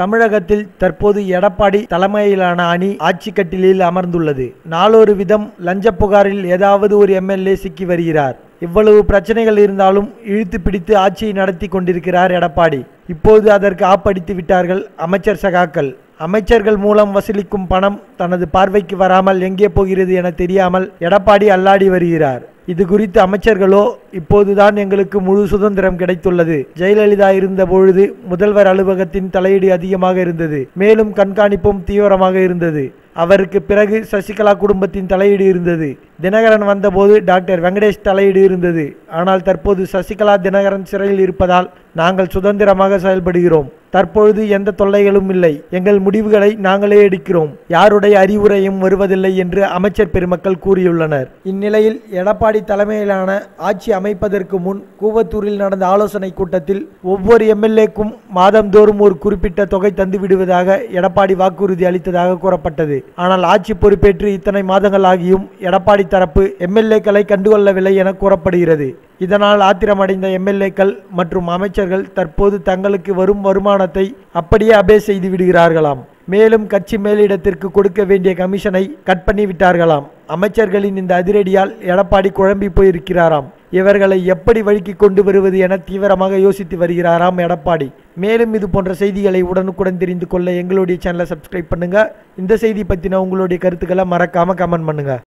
தமிழகத்தில் தற்போது எடப்பாடி தலைமையிலான அணி ஆட்சி கட்டிலில் அமர்ந்துள்ளது. நாளொரு விதம் லஞ்ச புகாரில் ஏதாவது ஒரு எம்எல்ஏ சிக்கி வருகிறார். இவ்வளவு பிரச்சனைகள் இருந்தாலும் இழுத்து பிடித்து ஆட்சியை நடத்தி கொண்டிருக்கிறார் எடப்பாடி. இப்போது அதற்கு ஆப்படித்து விட்டார்கள் அமைச்சர் சகாக்கள். அமைச்சர்கள் மூலம் வசூலிக்கும் பணம் தனது பார்வைக்கு வராமல் எங்கே போகிறது என தெரியாமல் எடப்பாடி அல்லாடி வருகிறார். இது குறித்து அமைச்சர்களோ இப்போதுதான் எங்களுக்கு முழு சுதந்திரம் கிடைத்துள்ளது. ஜெயலலிதா இருந்த பொழுது முதல்வர் அலுவலகத்தின் தலையீடு அதிகமாக இருந்தது. மேலும் கண்காணிப்பும் தீவிரமாக இருந்தது. அவருக்கு பிறகு சசிகலா குடும்பத்தின் தலையீடு இருந்தது. தினகரன் வந்தபோது டாக்டர் வெங்கடேஷ் தலையீடு இருந்தது. ஆனால் தற்போது சசிகலா தினகரன் சிறையில் இருப்பதால் நாங்கள் சுதந்திரமாக செயல்படுகிறோம். தற்பொழுது எந்த தொல்லைகளும் இல்லை. எங்கள் முடிவுகளை நாங்களே எடுக்கிறோம். யாருடைய அறிவுரையும் வருவதில்லை என்று அமைச்சர் பெருமக்கள் கூறியுள்ளனர். இந்நிலையில் எடப்பாடி தலைமையிலான ஆட்சி அமைப்பதற்கு முன் கூவத்தூரில் நடந்த ஆலோசனை கூட்டத்தில் ஒவ்வொரு எம்எல்ஏக்கும் மாதந்தோறும் ஒரு குறிப்பிட்ட தொகை தந்து விடுவதாக எடப்பாடி வாக்குறுதி அளித்ததாக கூறப்பட்டது. ஆனால் ஆட்சி பொறுப்பேற்று இத்தனை மாதங்கள் ஆகியும் எடப்பாடி தரப்பு எம்எல்ஏக்களை கண்டுகொள்ளவில்லை என கூறப்படுகிறது. இதனால் ஆத்திரமடைந்த எம்எல்ஏக்கள் மற்றும் அமைச்சர்கள் தற்போது தங்களுக்கு வரும் வருமானத்தை அப்படியே அபே செய்து விடுகிறார்களாம். மேலும் கட்சி மேலிடத்திற்கு கொடுக்க வேண்டிய கமிஷனை கட் பண்ணி விட்டார்களாம். அமைச்சர்களின் இந்த அதிரடியால் எடப்பாடி குழம்பி போயிருக்கிறாராம். இவர்களை எப்படி வழுக்கி கொண்டு வருவது என தீவிரமாக யோசித்து வருகிறாராம் எடப்பாடி. மேலும் இது போன்ற செய்திகளை உடனுக்குடன் தெரிந்து கொள்ள எங்களுடைய சேனலை சப்ஸ்கிரைப் பண்ணுங்க. இந்த செய்தி பற்றின உங்களுடைய கருத்துக்களை மறக்காம கமெண்ட் பண்ணுங்கள்